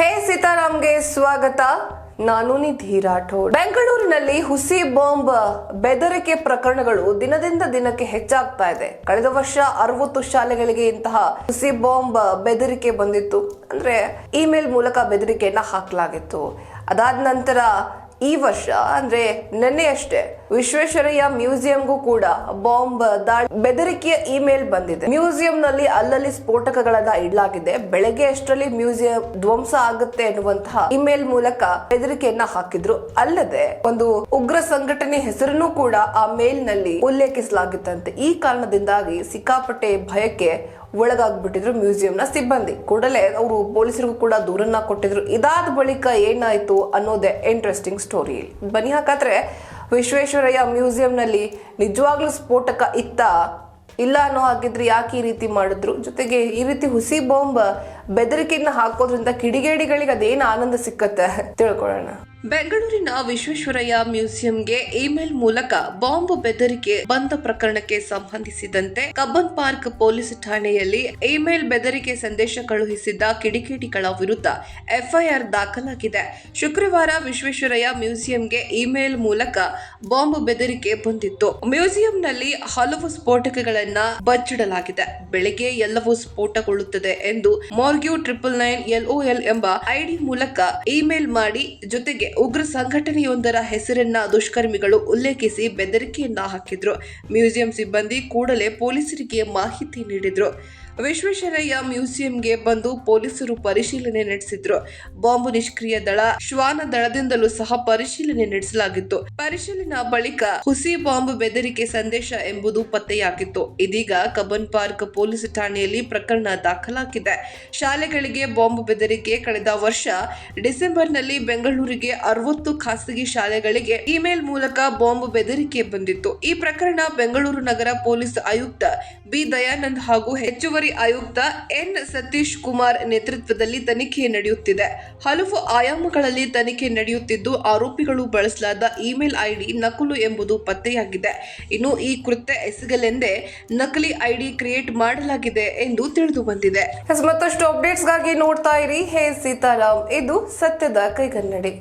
ಹೇ ಸೀತಾರಾಮ್ಗೆ ಸ್ವಾಗತ. ನಾನು ನಿಧಿ ರಾಠೋಡ್. ಬೆಂಗಳೂರಿನಲ್ಲಿ ಹುಸಿ ಬಾಂಬ್ ಬೆದರಿಕೆ ಪ್ರಕರಣಗಳು ದಿನದಿಂದ ದಿನಕ್ಕೆ ಹೆಚ್ಚಾಗ್ತಾ ಇದೆ. ಕಳೆದ ವರ್ಷ ಅರವತ್ತು ಶಾಲೆಗಳಿಗೆ ಇಂತಹ ಹುಸಿ ಬಾಂಬ್ ಬೆದರಿಕೆ ಬಂದಿತ್ತು. ಅಂದ್ರೆ ಇಮೇಲ್ ಮೂಲಕ ಬೆದರಿಕೆಯನ್ನ ಹಾಕಲಾಗಿತ್ತು. ಅದಾದ ನಂತರ ಈ ವರ್ಷ, ಅಂದ್ರೆ ನೆನ್ನೆ ಅಷ್ಟೇ, ವಿಶ್ವೇಶ್ವರಯ್ಯ ಮ್ಯೂಸಿಯಂಗೂ ಕೂಡ ಬಾಂಬ್, ದಾಳಿ, ಬೆದರಿಕೆಯ ಇಮೇಲ್ ಬಂದಿದೆ. ಮ್ಯೂಸಿಯಂನಲ್ಲಿ ಅಲ್ಲಲ್ಲಿ ಸ್ಫೋಟಕಗಳನ್ನ ಇಡಲಾಗಿದೆ. ಬೆಳಗ್ಗೆ ಅಷ್ಟರಲ್ಲಿ ಮ್ಯೂಸಿಯಂ ಧ್ವಂಸ ಆಗುತ್ತೆ ಎನ್ನುವಂತಹ ಇಮೇಲ್ ಮೂಲಕ ಬೆದರಿಕೆಯನ್ನ ಹಾಕಿದ್ರು. ಅಲ್ಲದೆ, ಒಂದು ಉಗ್ರ ಸಂಘಟನೆ ಹೆಸರನ್ನು ಕೂಡ ಆ ಮೇಲ್ನಲ್ಲಿ ಉಲ್ಲೇಖಿಸಲಾಗಿತ್ತಂತೆ. ಈ ಕಾರಣದಿಂದಾಗಿ ಸಿಕ್ಕಾಪಟ್ಟೆ ಭಯಕ್ಕೆ ಒಳಗಾಗ್ಬಿಟ್ಟಿದ್ರು ಮ್ಯೂಸಿಯಂನ ಸಿಬ್ಬಂದಿ. ಕೂಡಲೇ ಅವರು ಪೊಲೀಸರಿಗೂ ಕೂಡ ದೂರನ್ನ ಕೊಟ್ಟಿದ್ರು. ಇದಾದ ಬಳಿಕ ಏನಾಯ್ತು ಅನ್ನೋದೇ ಇಂಟ್ರೆಸ್ಟಿಂಗ್ ಸ್ಟೋರಿ ಬನ್ನಿ ಹಾಕಾದ್ರೆ ವಿಶ್ವೇಶ್ವರಯ್ಯ ಮ್ಯೂಸಿಯಂನಲ್ಲಿ ನಿಜವಾಗ್ಲೂ ಸ್ಫೋಟಕ ಇತ್ತ ಇಲ್ಲ ಅನ್ನೋ ಹಾಗಿದ್ರೆ ಯಾಕೆ ಈ ರೀತಿ ಮಾಡಿದ್ರು? ಜೊತೆಗೆ ಈ ರೀತಿ ಹುಸಿ ಬಾಂಬ್ ಬೆದರಿಕೆಯನ್ನ ಹಾಕೋದ್ರಿಂದ ಕಿಡಿಗೇಡಿಗಳಿಗೆ ಅದೇನು ಆನಂದ ಸಿಕ್ಕತ್ತೆ? ತಿಳ್ಕೊಳ್ಳೋಣ. ಬೆಂಗಳೂರಿನ ವಿಶ್ವೇಶ್ವರಯ್ಯ ಮ್ಯೂಸಿಯಂಗೆ ಇಮೇಲ್ ಮೂಲಕ ಬಾಂಬ್ ಬೆದರಿಕೆ ಬಂದ ಪ್ರಕರಣಕ್ಕೆ ಸಂಬಂಧಿಸಿದಂತೆ ಕಬ್ಬನ್ ಪಾರ್ಕ್ ಪೊಲೀಸ್ ಠಾಣೆಯಲ್ಲಿ ಇಮೇಲ್ ಬೆದರಿಕೆ ಸಂದೇಶ ಕಳುಹಿಸಿದ್ದ ಕಿಡಿಕೇಡಿಗಳ ವಿರುದ್ಧ ಎಫ್ಐಆರ್ ದಾಖಲಾಗಿದೆ. ಶುಕ್ರವಾರ ವಿಶ್ವೇಶ್ವರಯ್ಯ ಮ್ಯೂಸಿಯಂಗೆ ಇಮೇಲ್ ಮೂಲಕ ಬಾಂಬ್ ಬೆದರಿಕೆ ಬಂದಿತ್ತು. ಮ್ಯೂಸಿಯಂನಲ್ಲಿ ಹಲವು ಸ್ಫೋಟಕಗಳನ್ನ ಬಚ್ಚಿಡಲಾಗಿದೆ. ಬೆಳಿಗ್ಗೆ ಎಲ್ಲವೂ ಸ್ಫೋಟಗೊಳ್ಳುತ್ತದೆ ಎಂದು ಮಾರ್ಗ್ಯೂ ಟ್ರಿಪಲ್ ನೈನ್ ಎಲ್ಒಎಲ್ ಎಂಬ ಐಡಿ ಮೂಲಕ ಇಮೇಲ್ ಮಾಡಿ ಜೊತೆಗೆ ಉಗ್ರ ಸಂಘಟನೆಯೊಂದರ ಹೆಸರನ್ನ ದುಷ್ಕರ್ಮಿಗಳು ಉಲ್ಲೇಖಿಸಿ ಬೆದರಿಕೆಯನ್ನ ಹಾಕಿದ್ರು. ಮ್ಯೂಸಿಯಂ ಸಿಬ್ಬಂದಿ ಕೂಡಲೇ ಪೊಲೀಸರಿಗೆ ಮಾಹಿತಿ ನೀಡಿದ್ರು. ವಿಶ್ವೇಶ್ವರಯ್ಯ ಮ್ಯೂಸಿಯಂಗೆ ಬಂದು ಪೊಲೀಸರು ಪರಿಶೀಲನೆ ನಡೆಸಿದ್ರು. ಬಾಂಬ್ ನಿಷ್ಕ್ರಿಯ ದಳ ಶ್ವಾನ ದಳದಿಂದಲೂ ಸಹ ಪರಿಶೀಲನೆ ನಡೆಸಲಾಗಿತ್ತು. ಪರಿಶೀಲನಾ ಬಳಿಕ ಹುಸಿ ಬಾಂಬ್ ಬೆದರಿಕೆ ಸಂದೇಶ ಎಂಬುದು ಪತ್ತೆಯಾಗಿತ್ತು. ಇದೀಗ ಕಬ್ಬನ್ ಪಾರ್ಕ್ ಪೊಲೀಸ್ ಠಾಣೆಯಲ್ಲಿ ಪ್ರಕರಣ ದಾಖಲಾಗಿದೆ. ಶಾಲೆಗಳಿಗೆ ಬಾಂಬ್ ಬೆದರಿಕೆ ಕಳೆದ ವರ್ಷ ಡಿಸೆಂಬರ್ನಲ್ಲಿ ಬೆಂಗಳೂರಿಗೆ ಅರವತ್ತು ಖಾಸಗಿ ಶಾಲೆಗಳಿಗೆ ಇಮೇಲ್ ಮೂಲಕ ಬಾಂಬ್ ಬೆದರಿಕೆ ಬಂದಿತ್ತು. ಈ ಪ್ರಕರಣ ಬೆಂಗಳೂರು ನಗರ ಪೊಲೀಸ್ ಆಯುಕ್ತ ಬಿ. ದಯಾನಂದ್ ಹಾಗೂ ಹೆಚ್ಚುವರಿ ಆಯುಕ್ತ ಎನ್ ಸತೀಶ್ ಕುಮಾರ್ ನೇತೃತ್ವದಲ್ಲಿ ತನಿಖೆ ನಡೆಯುತ್ತಿದೆ. ಹಲವು ಆಯಾಮಗಳಲ್ಲಿ ತನಿಖೆ ನಡೆಯುತ್ತಿದ್ದು ಆರೋಪಿಗಳು ಬಳಸಲಾದ ಇಮೇಲ್ ಐಡಿ ನಕಲು ಎಂಬುದು ಪತ್ತೆಯಾಗಿದೆ. ಇನ್ನು ಈ ಕೃತ್ಯ ಎಸಗಲೆಂದೇ ನಕಲಿ ಐಡಿ ಕ್ರಿಯೇಟ್ ಮಾಡಲಾಗಿದೆ ಎಂದು ತಿಳಿದು ಬಂದಿದೆ. ಮತ್ತಷ್ಟು ಅಪ್ಡೇಟ್ಸ್ಗಾಗಿ ನೋಡ್ತಾ ಇರಿ. ಹೇ ಸೀತಾರಾಮ್, ಇದು ಸತ್ಯದ ಕೈಗನ್ನಡಿ.